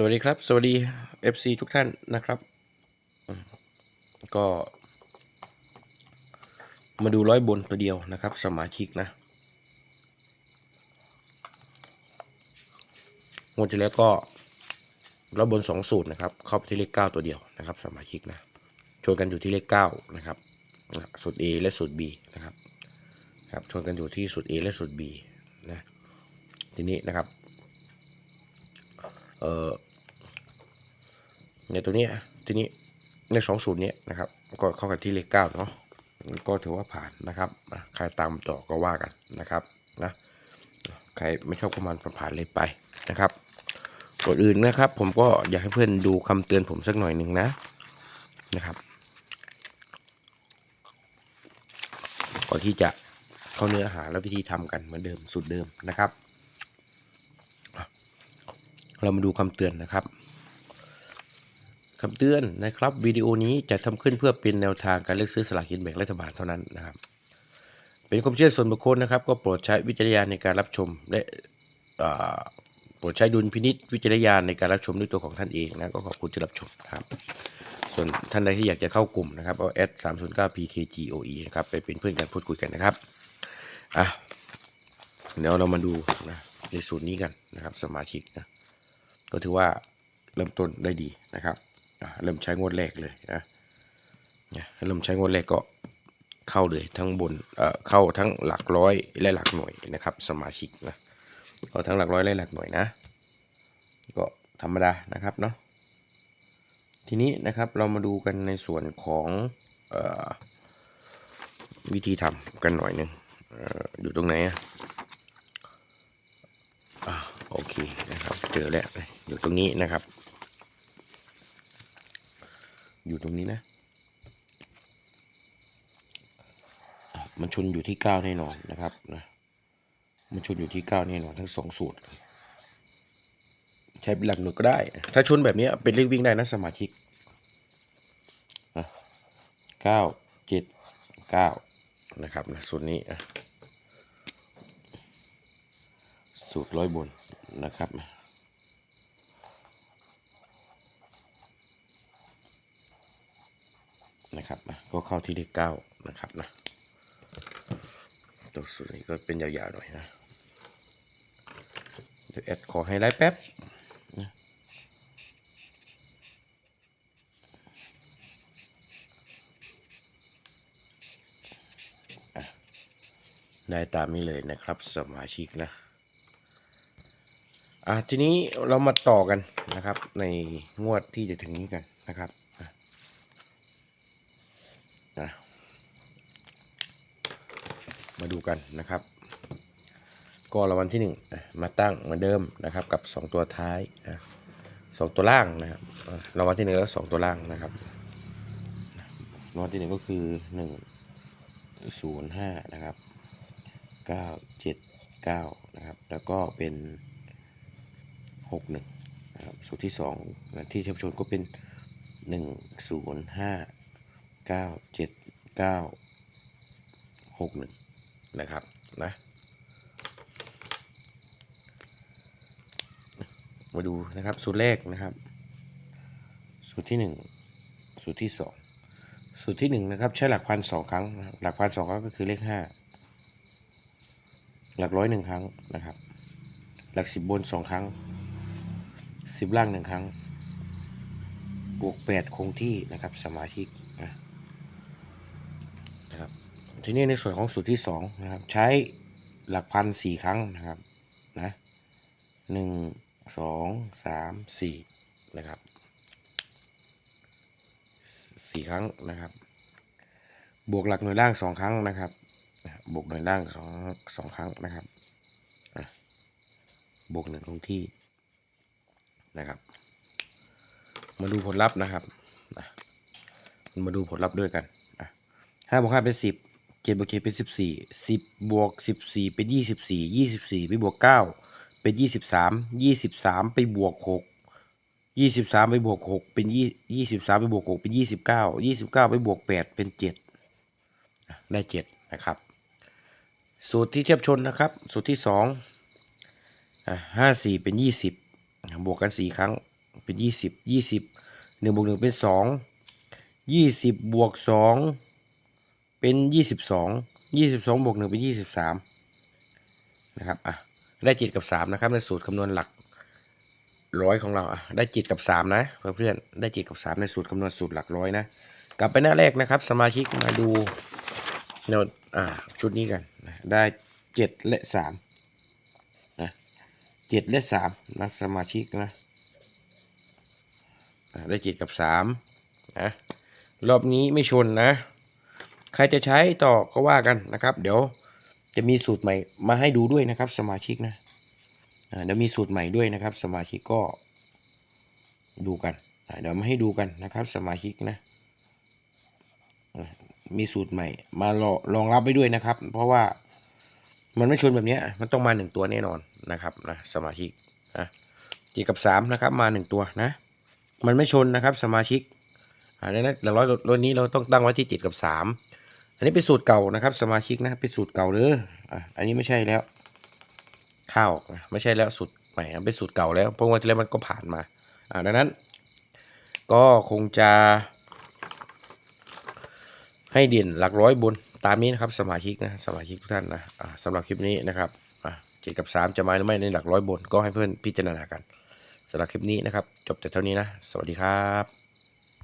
สวัสดีครับ สวัสดี FC ทุกท่านนะครับ ก็ มาดูร้อยบนตัวเดียวนะครับ สมาชิกนะงวดที่แล้วก็ร้อยบนสองสูตรนะครับ เข้าไปที่เลขเก้าตัวเดียวนะครับ สมาชิกนะชนกันอยู่ที่เลขเก้านะครับสูตร A และสูตร B นะครับครับชนกันอยู่ที่สูตร A และสูตร B นะทีนี้นะครับ เอ่อ ในตัวนี้ทีนี้ในสองสูตรนี้นะครับก็เข้ากันที่เลขเก้าเนาะก็ถือว่าผ่านนะครับใครตามต่อก็ว่ากันนะครับนะใครไม่ชอบก็มันผ่านเลยไปนะครับก่อนอื่นนะครับ ผมก็อยากให้เพื่อนดูคำเตือนผมสักหน่อยหนึ่งนะนะครับ ก่อนที่จะเข้าเนื้อหาและวิธีทำกันเหมือนเดิมสูตรเดิมนะครับ เรามาดูคำเตือนนะครับ คำเตือนนะครับวิดีโอนี้จะทำขึ้นเพื่อเป็นแนวทางการเลือกซื้อสลากกินแบ่งรัฐบาลเท่านั้นนะครับ เป็นความเชื่อส่วนบุคคลนะครับ ก็โปรดใช้วิจารณญาณในการรับชม และโปรดใช้ดุลพินิษวิจารณญาณในการรับชมด้วยตัวของท่านเองนะก็ขอบคุณที่รับชมนะครับ ส่วนท่านใดที่อยากจะเข้ากลุ่มนะครับเอาแอดสามศูนย์เก้า pkgoe นะครับไปเป็นเพื่อนกันพูดคุยกันนะครับอะเดี๋ยวเรามาดูนะในสูตรนี้กันนะครับ สมาชิกนะก็ถือว่าเริ่มต้นได้ดีนะครับ เริ่มใช้งวดแรกเลยนะเนี่ยเริ่มใช้งวดแรกก็เข้าเลยทั้งบนเอ่อเข้าทั้งหลักร้อยและหลักหน่วยนะครับ สมาชิกนะเข้าทั้งหลักร้อยและหลักหน่วยนะ ก็ธรรมดานะครับเนาะทีนี้นะครับเรามาดูกันในส่วนของออวิธีทำกันหน่อยหนึ่งอออยู่ตรงไหนอะอ่าโอเคนะครับเจอแล้วอยู่ตรงนี้นะครับ อยู่ตรงนี้นะ มันชนอยู่ที่เก้าแน่นอนนะครับนะมันชนอยู่ที่เก้าแน่นอนทั้งสองสูตร ใช้เป็นหลักหน่วยก็ได้ ถ้าชนแบบนี้เป็นเลขวิ่งได้นะสมาชิกเก้าเจ็ดเก้านะครับนะสูตรนี้สูตรร้อยบนนะครับ นะครับนะก็เข้าที่เลขเก้านะครับนะตัวสูตรนี้ก็เป็นยาวๆหน่อยนะเดี๋ยวแอดขอไฮไลท์แป๊บนะอะได้ตามนี้เลยนะครับสมาชิกนะอะทีนี้เรามาต่อกันนะครับ ในงวดที่จะถึงนี้กันนะครับ มาดูกันนะครับ ก็รางวัลที่ 1 มาตั้งเหมือนเดิมนะครับ กับ 2 ตัวท้ายสองตัวล่างนะครับรางวัลที่ 1 แล้ว 2 ตัวล่างนะครับรางวัลที่ 1 ก็คือ 1 0 5 นะครับ 9 7 9 นะครับ แล้วก็เป็น 6 1นะครับสูตรที่2ที่เชฟชนก็เป็น 1 0 5 9 7 9 6 1 นะครับนะมาดูนะครับ สูตรแรกนะครับ สูตรที่หนึ่งสูตรที่สองสูตรที่หนึ่งนะครับ ใช้หลักพันสองครั้ง หลักพันสองครั้งก็คือเลขห้าหลักร้อยหนึ่งครั้งนะครับ หลักสิบบนสองครั้งสิบล่างหนึ่งครั้ง บวกแปดคงที่นะครับ สมาชิกนะนะครับ ทีนี้ในส่วนของสูตรที่สองนะครับ ใช้หลักพันสี่ครั้งนะครับนะหนึ่งสองสามสี่นะครับสี่ครั้งนะครับ บวกหลักหน่วยล่างสองครั้งนะครับบวกหน่วยล่างสองสองครั้งนะครับบวกหนึ่งคงที่นะครับ มาดูผลลัพธ์นะครับมาดูผลลัพธ์ด้วยกันห้าบวกห้าเป็นสิบ ดบวกเจ็ดเป็นสิบสี่สิบบวกสิบสี่เป็นยี่สิบสี่ยี่สิบสี่ไปบวกเก้าเป็นยี่สิบสามยี่สิบสามไปบวกหกยี่สิบสามไปบวกหกเป็นยี่ยี่สิบสามไปบวกหกเป็นยี่สิบเก้ายี่สิบเก้าไปบวกแปดเป็นเจ็ดได้เจ็ดนะครับ สูตรที่เทียบชนนะครับ สูตรที่สองห้าสี่เป็นยี่สิบบวกกันสี่ครั้งเป็นยี่สิบยี่สิบหนึ่งบวกหนึ่งเป็นสองยี่สิบบวกสอง เป็นยี่สิบสองยี่สิบสองบวกหนึ่งเป็นยี่สิบสามนะครับอะได้จิตกับสามนะครับในสูตรคำนวณหลักร้อยของเราอะได้จิตกับสามนะเพื่อนๆได้จิตกับสามในสูตรคำนวณสูตรหลักร้อยนะกลับไปหน้าแรกนะครับ สมาชิกมาดูแนวอ่าชุดนี้กันได้เจ็ดและสามนะเจ็ดและสามนะสมาชิกนะได้จิตกับสามนะรอบนี้ไม่ชนนะ ใครจะใช้ต่อก็ว่ากันนะครับ เดี๋ยวจะมีสูตรใหม่มาให้ดูด้วยนะครับ สมาชิกนะเดี๋ยวมีสูตรใหม่ด้วยนะครับ สมาชิกก็ดูกันเดี๋ยวมาให้ดูกันนะครับ สมาชิกนะมีสูตรใหม่ มารอรองรับไว้ด้วยนะครับ เพราะว่ามันไม่ชนแบบนี้มันต้องมาหนึ่งตัวแน่นอนนะครับนะสมาชิกนะจีกับสามนะครับ มาหนึ่งตัวนะ มันไม่ชนนะครับ สมาชิกดังนั้นหลักร้อยรถนี้เราต้องตั้งไว้ที่เจ็ดกับสาม อันนี้เป็นสูตรเก่านะครับ สมาชิกนะเป็นสูตรเก่าเลยอะอันนี้ไม่ใช่แล้วข้าวไม่ใช่แล้วสูตรใหม่เป็นสูตรเก่าแล้วเพราะว่าที่แล้วมันก็ผ่านมาอ่าดังนั้น ก็คงจะ ให้เด่นหลักร้อยบนตามนี้นะครับ สมาชิกนะสมาชิกทุกท่านนะอ่าสำหรับคลิปนี้นะครับอะเจ็ดกับสามจะมาหรือไม่ในหลักร้อยบนก็ให้เพื่อนพิจารณากันสำหรับคลิปนี้นะครับ จบแต่เท่านี้นะ สวัสดีครับ